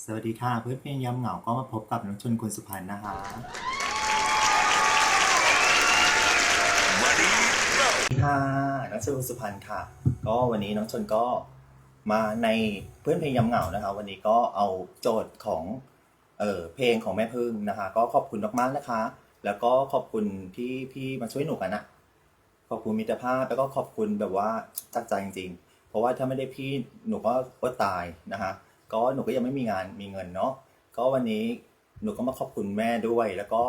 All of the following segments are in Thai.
สวัสดีค่ะ เพื่อนเพลงยำเหงาก็มาพบกับน้องชนคุณสุพรรณนะคะสวัสดีค่ะน้องชนคุณสุพรรณค่ะ ก็วันนี้น้องชนก็มาในเพื่อนเพลงยำเหงานะคะ วันนี้ก็เอาโจทย์ของเออเพลงของแม่พึ่งนะคะ ก็ขอบคุณมากๆนะคะ แล้วก็ขอบคุณที่พี่มาช่วยหนูกันนะขอบคุณมิตรภาพแล้วก็ขอบคุณแบบว่าจากใจจริง ๆ เพราะว่าถ้าไม่ได้พี่หนูก็ก็ตายนะคะ ก็หนูก็ยังไม่มีงานมีเงินเนาะก็วันนี้หนูก็มาขอบคุณแม่ด้วยแล้วก็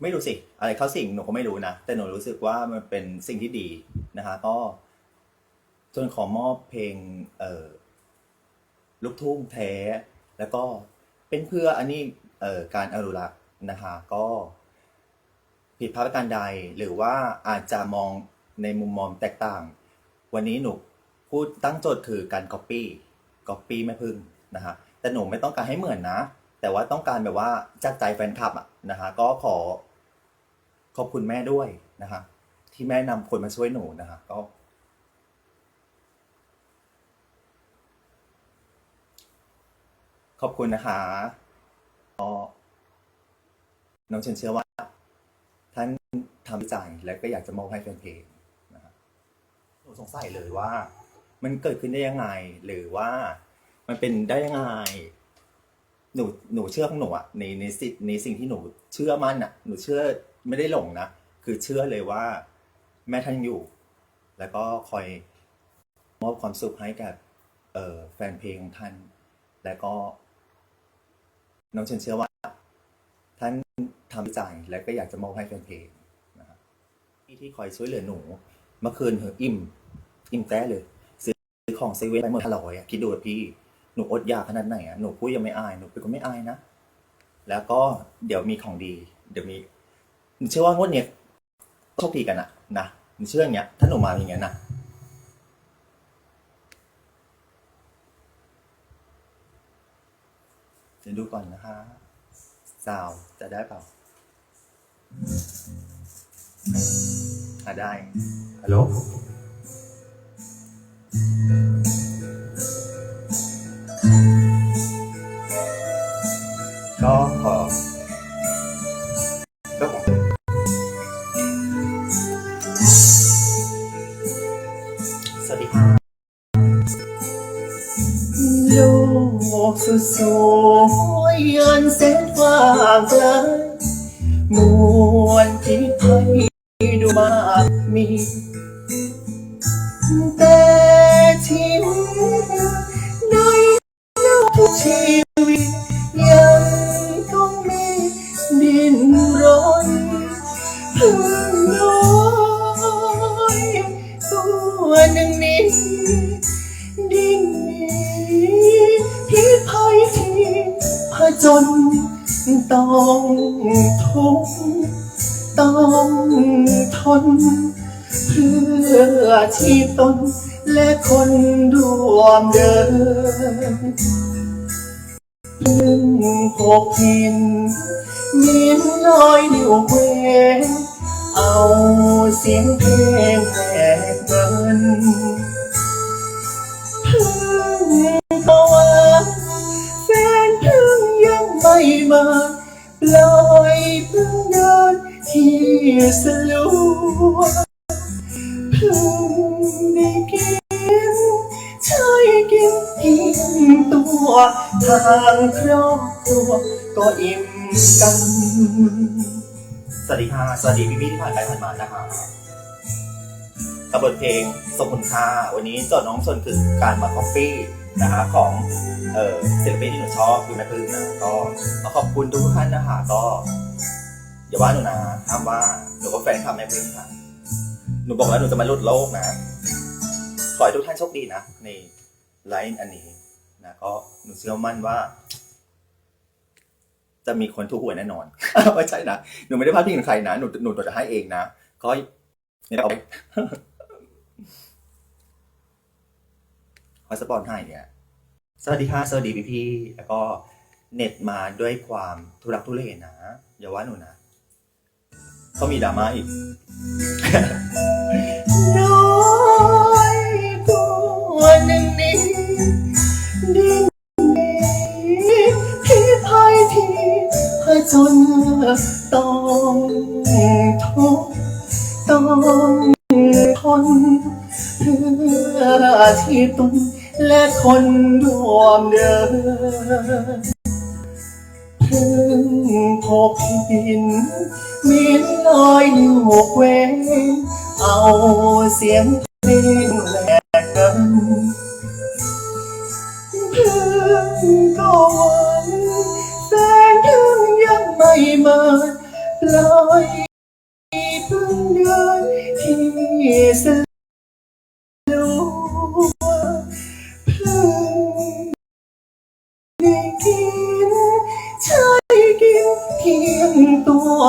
ไม่รู้สิ อะไรเข้าสิ่งหนูก็ไม่รู้นะ แต่หนูรู้สึกว่ามันเป็นสิ่งที่ดีนะคะ ก็จนขอมอบเพลง เอ่อลูกทุ่งแท้ แล้วก็เป็นเพื่ออันนี้เอ่อการอนุรักษ์นะคะ ก็ผิดพลาดประการใดหรือว่าอาจจะมองในมุมมองแตกต่าง วันนี้หนู พูดตั้งโจทย์คือการ copy copy แม่พึ่งนะฮะแต่หนูไม่ต้องการให้เหมือนนะ แต่ว่าต้องการแบบว่าจากใจแฟนคลับอะนะคะก็ขอขอบคุณแม่ด้วยนะคะที่แม่นำคนมาช่วยหนูนะคะก็ขอบคุณนะคะน้องเชนเชื่อว่าท่านทำวิจัยและก็อยากจะมอบให้แฟนเพลงนะครับหนูสงสัยเลยว่า มันเกิดขึ้นได้ยังไง หรือว่ามันเป็นได้ยังไง หนูหนูเชื่อของหนูอะในในสิ่งในสิ่งที่หนูเชื่อมั่นอะหนูเชื่อไม่ได้หลงนะคือเชื่อเลยว่า แม่ท่านอยู่ แล้วก็คอยมอบความสุขให้กับเอ่อแฟนเพลงของท่าน แล้วก็ น้องเชนเชื่อว่า ท่านทำวิจัยและก็อยากจะมอบให้แฟนเพลงนะครับที่ที่คอยช่วยเหลือหนู เมื่อคืนเหออิ่ม อิ่มแต้เลย ซื้อของเซเว่นไปหมดห้าร้อยอะคิดดูอะพี่ หนูอดอยากขนาดไหนอะหนูพูดยังไม่อายหนูเป็นคนไม่อายนะ แล้วก็เดี๋ยวมีของดี เดี๋ยวมีหนูเชื่อว่างวดเนี้ยโชคดีกันอะนะหนูเชื่ออย่างเงี้ยถ้าหนูมาอย่างเงี้ยนะเดี๋ยวดูก่อนนะคะสาวจะได้เปล่าอะได้ฮัลโหล ก็ เพื่อชีพตนและคนร่วมเดินพึ่งพกหินมีนลอยนิ้วเวงเอาเสียงเพลงแหกเงินพึ่งตะวันแฟนพึ่งยังไม่มาปล่อยพึ่งเดินที่สลัว กินใช่กินเพียงตัวทางครอบครัวก็อิ่มกัน สวัสดีค่ะ สวัสดีพี่พี่ที่ผ่านไปผ่านมานะคะกับบทเพลงสมคุณค่าวันนี้โจทย์น้องชนคือการมาคอฟฟี่นะคะของเออศิลปินที่หนูชอบคือแม่พึ่งนะก็ขอขอบคุณทุกท่านนะคะก็อย่าว่าหนูนะห้ามว่าหนูก็แฟนคลับแม่พึ่งค่ะ หนูบอกแล้วหนูจะมาลุดโลกนะ ขอให้ทุกท่านโชคดีนะ ในไลฟ์อันนี้นะก็หนูเชื่อมั่นว่า จะมีคนถูกหวยแน่นอนไม่ใช่นะหนูไม่ได้พาดพิงถึงใครนะหนูหนูตัวจะให้เองนะก็นี่เอาไปพาสปอร์ตให้เนี่ยสวัสดีค่ะสวัสดีพี่พี่แล้วก็เน็ตมาด้วยความทุรักทุเลนะอย่าว่าหนูนะเขามีดราม่าอีก ดีพี่ภัยที่ผจนต้องทุกต้องทนเพื่อที่ตุนและคนรวมเดินถึงพกหินมีนลอยอยู่เว้เอาเสียงเพลงแลกกัน ก็หวันแสงยังยังไม่มาปล่อยพึ่งเดินที่สลัวพึ่งได้กินใช้กินเพียงตัว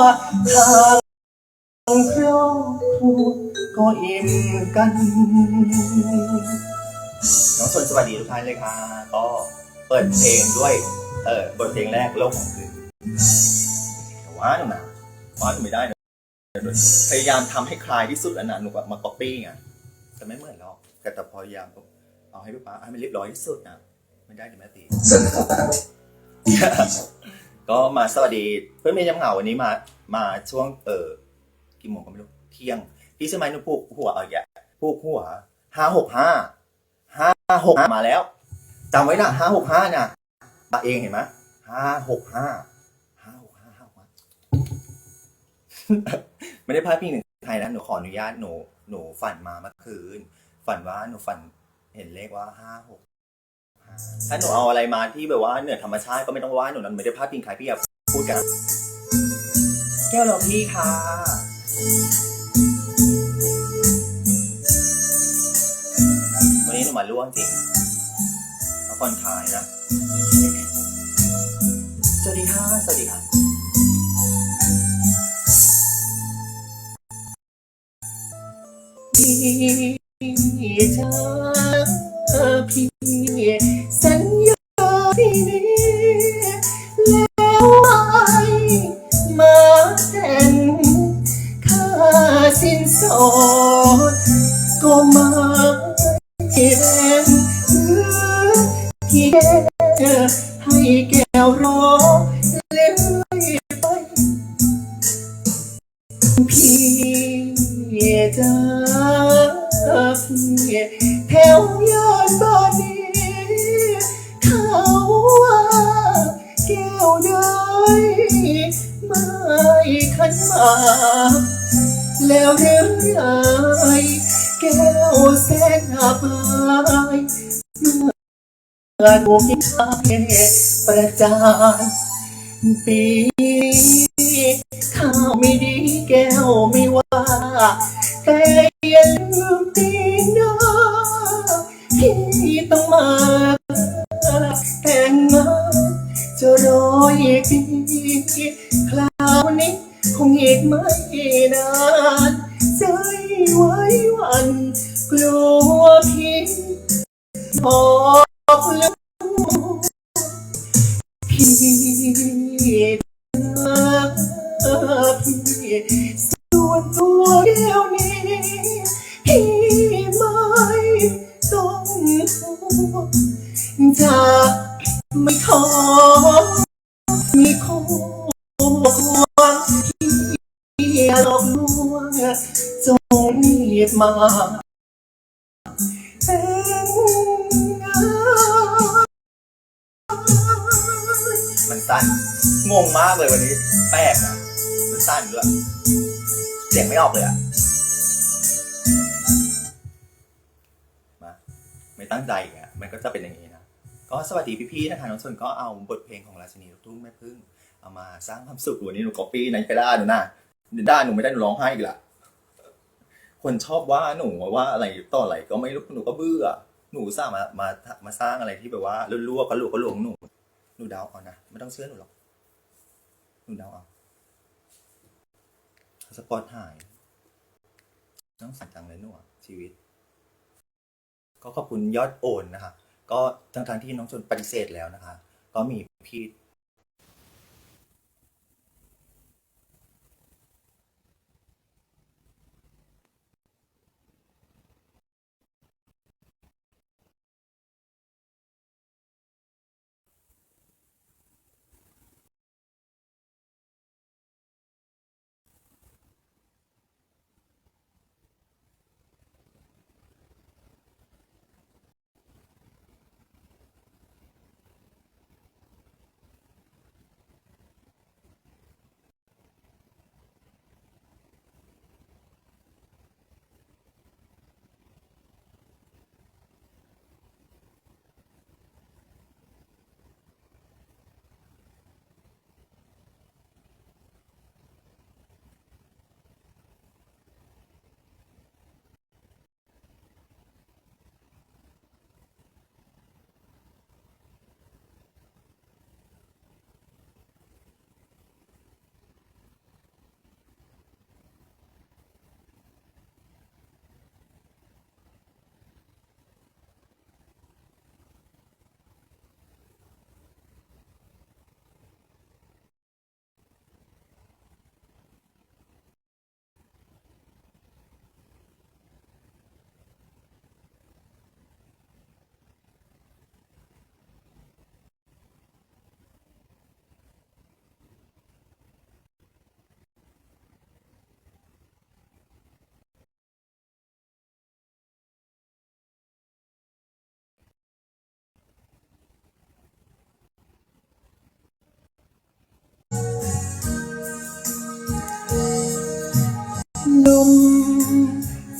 ทางครอบครัวก็อิ่มกัน น้องสนสวัสดีทุกท่านเลยค่ะก็ เปิดเพลงด้วยเออบทเพลงแรกโลกของคืนว่าหนูนะว่าหนูไม่ได้นะพยายามทำให้คลายที่สุดอันนั้นหนูแบบมาก๊อปปี้ไงแต่ไม่เหมือนหรอกแต่แต่พยายามเอาให้ลูกป้าให้มันเรียบร้อยที่สุดนะไม่ได้เดี๋ยวแม่ตีก็มาสวัสดีเพื่อนเมย์ยำเหงาวันนี้มา มาช่วงเออกี่โมงก็ไม่รู้เที่ยงพี่ใช่ไหมหนูปลูกหัวเอาแกปลูกหัวห้าหกห้าห้าหกมาแล้ว จำไว้นะห้าหกห้าเนะมาเองเห็นไหมห้าหกห้าห้าหกห้าห้าหกไม่ได้พลาดพิงถึงใครนะหนูขออนุญาตหนูหนูฝันมาเมื่อคืน ฝันว่าหนูฝันเห็นเลขว่าห้าหกถ้าหนูเอาอะไรมาที่แบบว่าเหนือธรรมชาติก็ไม่ต้องว่าหนูนั้นไม่ได้พลาดพิงใครพี่อย่าพูดกัน แก้วเราพี่ค่ะวันนี้หนูมาล่วงจริง แล้วคนขายนะ สวัสดีค่ะ สวัสดีค่ะพี่ แถวย่านบ้านนี้เขาว่าแก้วได้ไม่ขันมา แล้วเรื่องไรแก้วแสนอับอายเมื่อถูกยิงตายประจานปีข้าวไม่ดีแก้วไม่ว่า แต่อย่าลืมตีนะ ที่ต้องมาแต่งงานจะรออีกปีคราวนี้คงอีกไม่นานใจไว้วันกลัวพี่บอกแล้วพี่พี่ จะไม่ขอมีคู่ควงพี่หลอกลวงจงรีบมาแต่งงานมันสั้นงงมากเลยวันนี้ แปลกอะ มันสั้นด้วยเสียงไม่ออกเลยอะมาไม่ตั้งใจอะมันก็จะเป็นอย่างนี้ ก็สวัสดีพี่ๆนะคะน้องชนก็เอาบทเพลงของราชินีลูกทุ่งแม่พึ่งเอามาสร้างความสุขวันนี้หนูก๊อปปี้ไหนไปได้หนูนะด้หนูไม่ได้หนูร้องไห้อีกละคนชอบว่าหนูว่าอะไรต่ออะไรก็ไม่รู้หนูก็เบื่อ หนูสร้างมามามาสร้างอะไรที่แบบว่ารั่วๆก็รั่วก็รั่วงหนูหนูเดาเอานะไม่ต้องเชื่อหนูหรอกหนูเดาเอาสปอตหายต้องสั่งจังเลยหนูชีวิต ก็ขอบคุณยอดโอนนะคะ ก็ทั้งทางที่น้องชนปฏิเสธแล้วนะคะ ก็มีพี่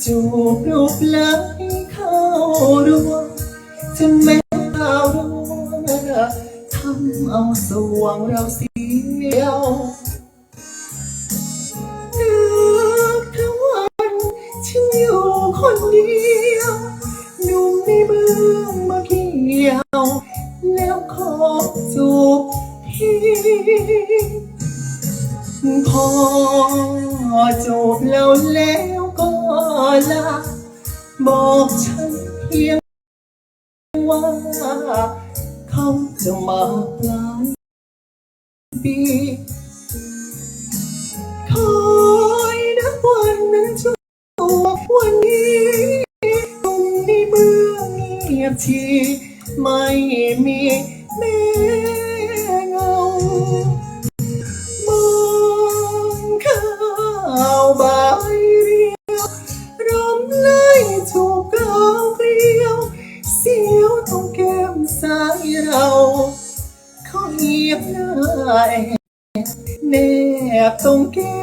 จูบรูปไหลเข้ารวงจนแม้ดาวดวงทำเอาสวงเราเสียวนึกถึงวันฉันอยู่คนเดียวหนุ่มในเมืองมาเกี่ยว แล้วขอจูบพี่พอจูบแล้วแล้ว ลาบอกฉัน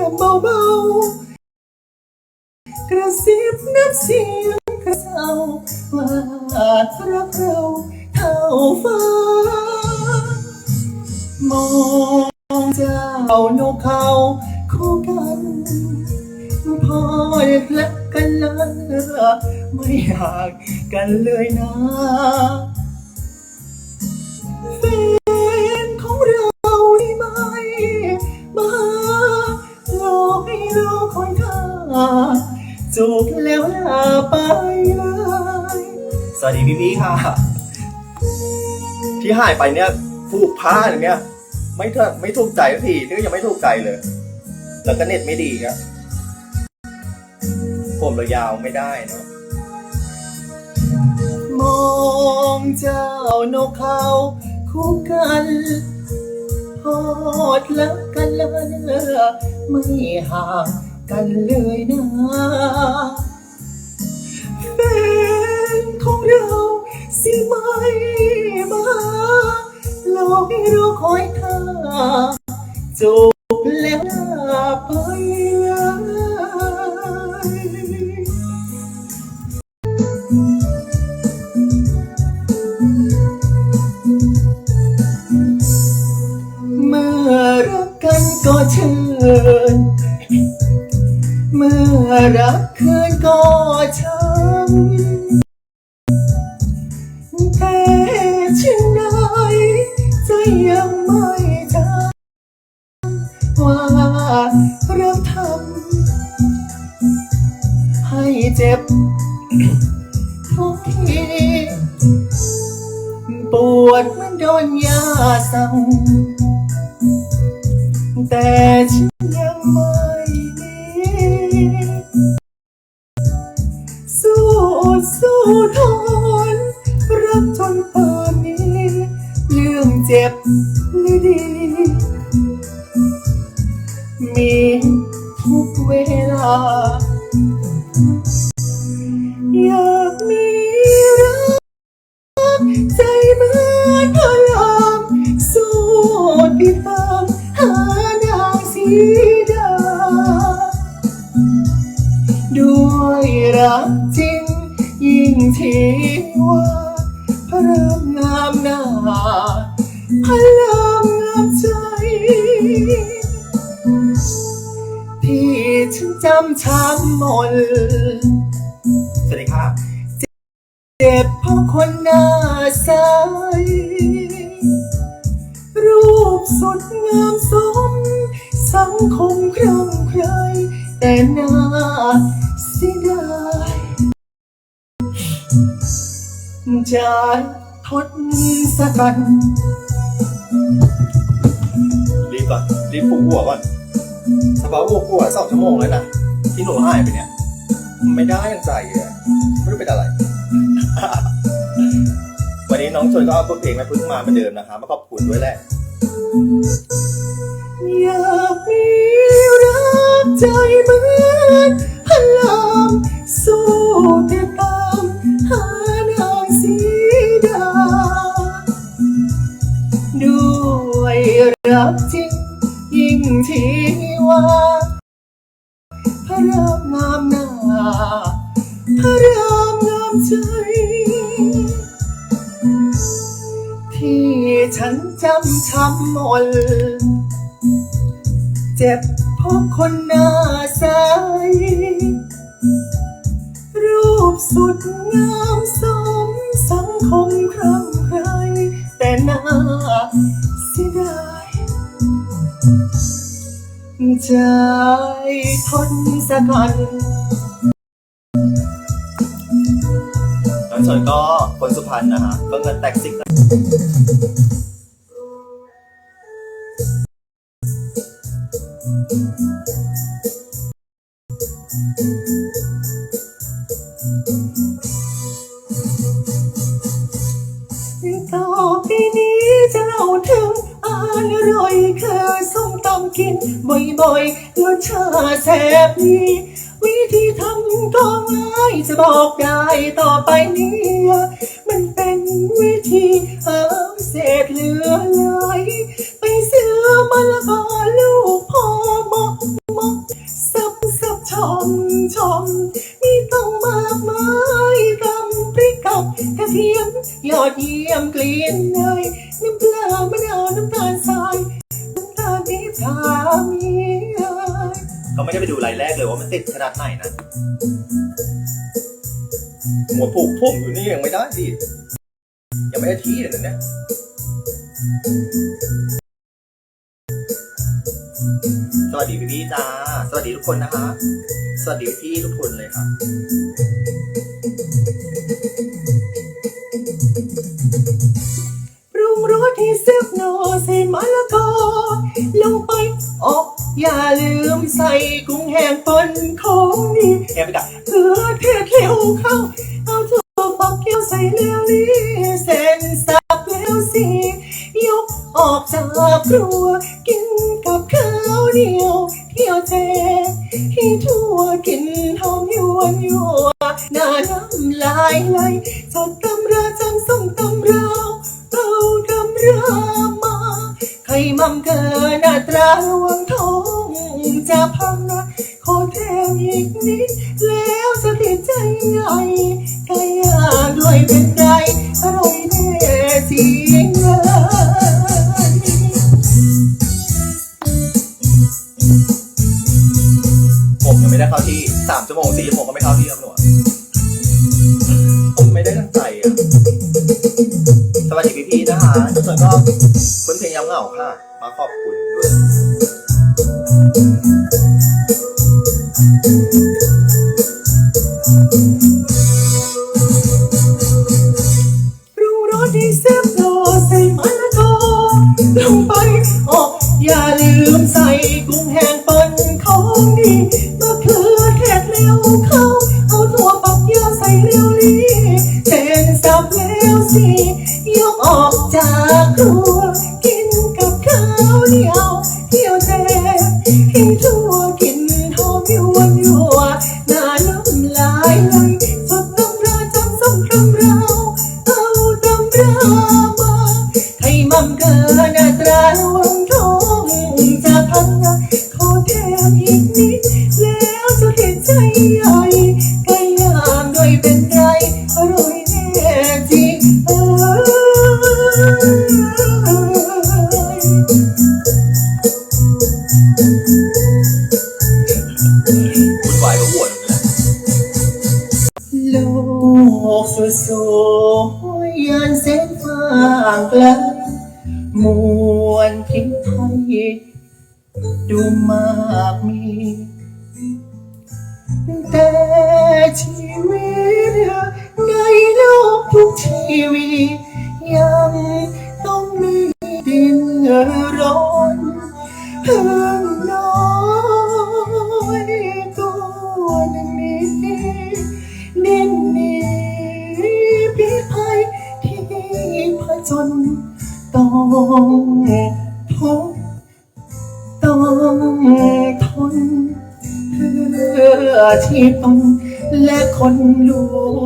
บตรงแก้มเบาๆกระซิบน้ำเสียงกระเซาว่ารักเราเท่าฟ้ามองเจ้านกเขาคู่กันพอได้พลักกันแล้วไม่อยากกันเลยนะ จูบแล้วลาไปเลยสวัสดีพี่พี่ค่ะ ที่หายไปเนี่ยผูกผ้าอย่างเนี้ยไม่เถอะไม่ถูกใจสักทีนี่ก็ยังไม่ถูกใจเลย แล้วก็เน็ตไม่ดีครับผมเรายาวไม่ได้เนาะมองเจ้านกเขาคู่กันพอดแล้วกันเลยไม่ห่าง กันเลยนะแฟนของเราสิไม่มาหลอกให้เราคอยท่าจู รักคืนก็ช้ำแต่ฉันไหนใจยังไม่จำว่าเราทำให้เจ็บทุกทีปวดเหมันโดนยาสั่งแต่ฉันยังไม่ ทนรักจนป่านนี้ลืมเจ็บเลยดี มีทุกเวลา อยากมีรักใจเหมือนพลังสู้ติดตามหานางสีดา ด้วยรักจริง ยิ่งที่ว่าพระรามงามหน้าพระรามงามใจ ที่ฉันจำช้ำหมดสวัสดีครับเจ็บเพราะคนหน้าใส รูปสดงามสม สังคมครั่งใคร แต่หน้าเสียดาย จะทดสกัน รีบก่อนรีบปลุกหัวก่อนสภาพปลุกหัวสองชั่วโมงแล้วนะที่หนูหายไปเนี่ย ไม่ได้ยังใจเลยอะไม่รู้เป็นอะไร วันนี้น้องชวนก็เอาบทเพลงแม่พึ่งมาเหมือนเดิมนะคะมาขอบคุณด้วยแหละอยากมีรักใจเหมือน ช้ำมดเจ็บเพราะคนหน้าใส รูปสุดงามสมสังคมครั่งใคร แต่หน้าเสียดาย ใจทนสักวันแล้วส่วนก็คนสุพรรณนะฮะก็เงินแตกซิก อยรสชาติแซ่บนี้ วิธีทำก็ง่ายจะบอกได้ต่อไปนี้ มันเป็นวิธีหาเศษเหลือไหลไปซื้อมะละกอลูกพอหมาะเหมาะสับสับชอมชอมมีต้องมากมายกำพริกกับกระเทียมยอดเยี่ยมกลิ่นเนย รายแรกเลยว่ามันติดขนาดไหนนะหัวผูกพุ่มอยู่นี่ยังไม่ได้ดิยังไม่ได้ที่เลยนะเนี่ยสวัสดีพี่พี่จ้าสวัสดีทุกคนนะคะ สวัสดีพี่ทุกคนเลยค่ะปรุงรสให้แซ่บหน่อใส่มะละกอลงไป อย่าลืมใส่กุ้งแห้งปนของนี่แห้งไปกับเกลือเทเขียวเข้า เอาถั่วฝักเขียวใส่แล้วนี่เส้นสับแล้วสิยกออกจากครัว กินกับข้าวเหนียวเที่ยวแจกให้ทั่วกินหอมยวนยัวหน้าน้ำลายไหลจดตำราจำส่งตำราวเอาตำรามาใครมั่มเกินอัตราวังทอง จะพังนะขอแถมอีกนิด แล้วจะติดใจใหญ่ไก่ย่าด้วยเป็นไรอร่อยแน่จริงเลยผมยังไม่ได้เข้าที่สามชั่วโมงสี่ชั่วโมงก็ไม่เข้าที่ครับหนูผมไม่ได้ตั้งใจอะสวัสดีพี่ๆนะคะส่วนก็เพื่อนเพลงยำเหงาค่ะ มาขอบคุณด้วย สวยสวยยันเส้นฟางไกลมวลทิศไทยดูมากมี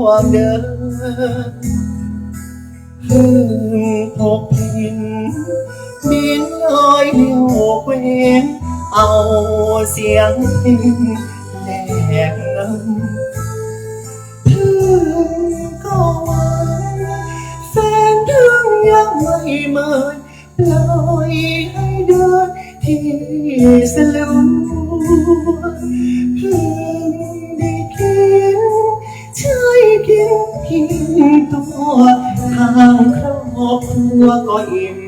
วงเดินพิ่งพบเห็นบินลอยเลี้ยวเวงเอาเสียงพลงแหลกเงินเพิ่งก็วังแฟนถึงยังไม่เมินปล่อยให้เดินที่สลัวพื้น กินเพียงตัวทางครอบครัวก็อิ่ม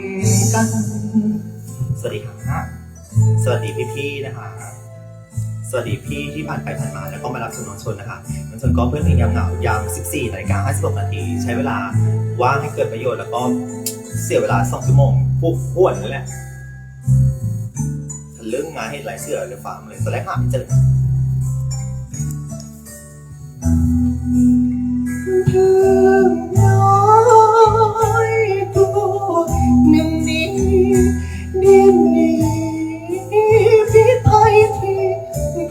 กัน สวัสดีค่ะสวัสดีพี่ๆนะคะ สวัสดีพี่ที่ผ่านไปผ่านมาแล้วก็มารับชมน้องชนนะคะน้องชนก็เพื่อนเพลงยามเหงายาม 14นาฬิกา56นาทีใช้เวลาว่างให้เกิดประโยชน์แล้วก็เสียเวลา 2 ชั่วโมงปุ๊บพวนนั่นแหละทะลึ่งงานให้หลายเสือเลยฟาร์มเลยตอนแรกหาไม่เจอ เพิ่งน้อยตัวหนึ่งนี้ดินนี้พิษภัยที่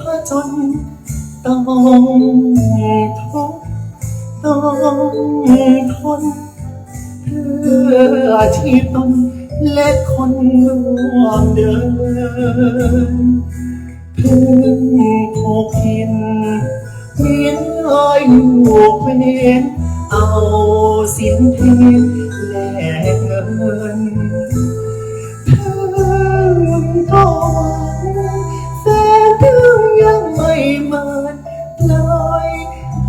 ผจญต้องทุกข์ต้องทนเพื่อที่ตนและคนร่วมเดินพึ่งพกหินเวี ยลอยอยู่เวนเอาสินเทนแลกเงินเพิ่งก็วังแฟนเพิ่งยังไม่มาปล่อย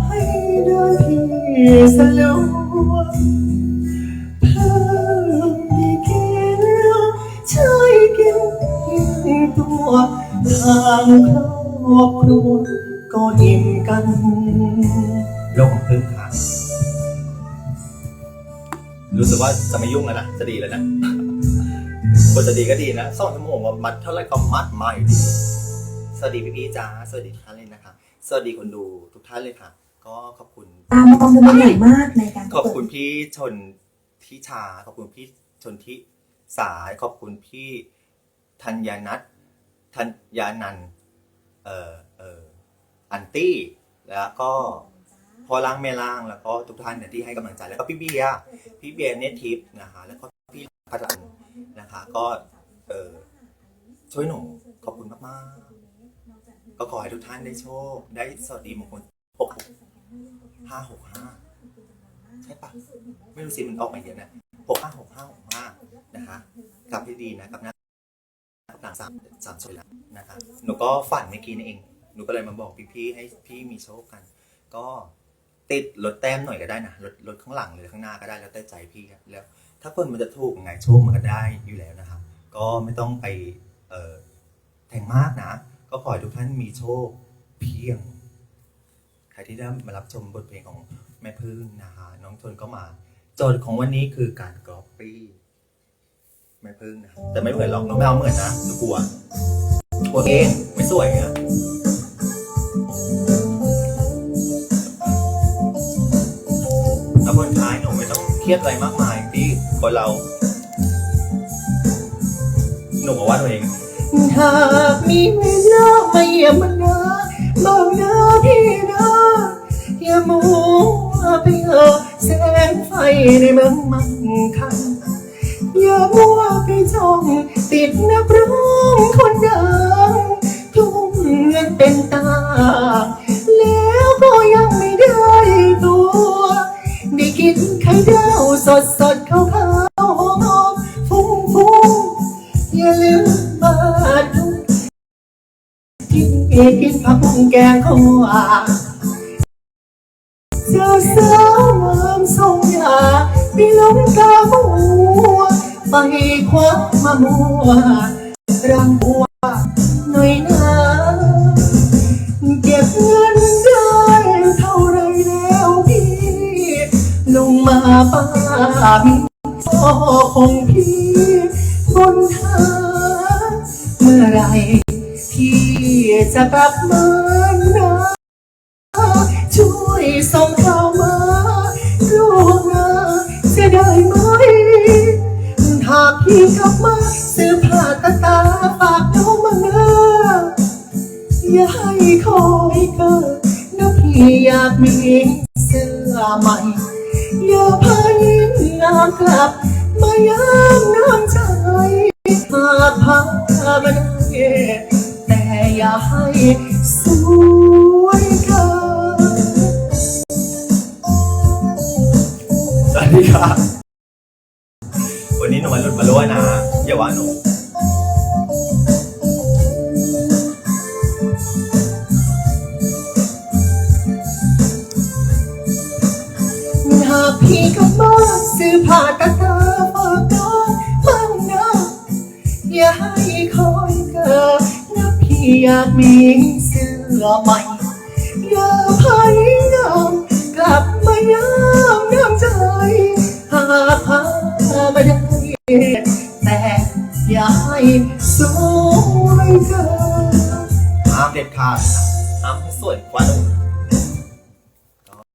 ให้เดินที่สลัวเพิ่มได้กินใช่กินยิ่งตัวทางครอบครัว ก็อิ่มกัน โลกของพึ่งค่ะรู้สึกว่าจะไม่ยุ่งแล้วนะจะดีแล้วนะคนจะดีก็ดีนะสองชั่วโมงว่ามัดเท่าไหรก็มัดไม่ดีสวัสดีพี่ๆจ้าสวัสดีทุกท่านเลยนะคะสวัสดีคนดูทุกท่านเลยค่ะ ก็ขอบคุณตามมองเป็นใหญ่มากในการขอบคุณพี่ชนทิชาขอบคุณพี่ชนทิสายขอบคุณพี่ธัญญานัทธัญญานันท์เอ่อเอันตี้แล้วก็พอล่างแม่ล่างแล้วก็ทุกท่านเนี่ยที่ให้กำลังใจแล้วก็พี่เบียร์พี่เบียร์เนทิฟนะคะแล้วก็พี่พัลันนะคะ ก็เออช่วยหนูขอบคุณมากๆ ก็ขอให้ทุกท่านได้โชค ได้สวัสดีมงคลหกห้าหกห้าใช่ปะไม่รู้สิมันออกมาเยอะนะหกห้าหกห้าหกห้านะคะกลับให้ดีนะกลับหน้าหลังสามสามสวยแล้วนะคะหนูก็ฝันเมื่อกี้นี่เอง หนูก็เลยมาบอกพี่ๆให้พี่มีโชคกัน ก็ติดลดแต้มหน่อยก็ได้นะลดลดข้างหลังหรือข้างหน้าก็ได้แล้วแต่ใจพี่ครับแล้ว ถ้าคนมันจะถูกยังไงโชคมันก็ได้อยู่แล้วนะคะก็ไม่ต้องไปเอ่อแทงมากนะ ก็ขอให้ทุกท่านมีโชคเพียงใครที่ได้มารับชมบทเพลงของแม่พึ่งนะคะน้องทนก็มา โจทย์ของวันนี้คือการก๊อปปี้แม่พึ่งนะแต่ไม่เหมือนหรอกน้องไม่เอาเหมือนนะหนูกลัวกลัวเองไม่สวยอะ รียดอะไรมากมายที่คนเรา หนูบอกว่าตัวเอง หากมีเวลาไม่ยามนาบอกนะพี่นะอย่ามัวไปเออแสงไฟในเมืองมันคันอย่ามัวไปจ้องติดนักร้องคนดังทุ่มเงินเป็นตา แล้วก็ยังไม่ได้ตัว ได้กินไข่ดาว สดสดขาวขาวหอมหอมฟุ้งฟุ้งอย่าลืมมาดูกินเอกินผักบุ้งแกงข้าวเจอสาวงามทรงยาปีลงตาหัวไปคว้ามามัวรังบัวามีพ่อของพี่บนทางเมื่อไรพี่จะกลับมานะช่วยส่งข่าวมาลูกนะจะได้ไหมหากพี่กลับมาซื้อผ้าตาตาฝากน้องมาเนะอย่าให้คอยเกิดนะพี่อยากมีเสื้อใหม่ อย่าพายิ้มงากลับ มายามน้ำใจหากพามาได้แต่อย่าให้ สวยเธอห้ามเด็ดขาดห้ามให้สวยกว่าเดิม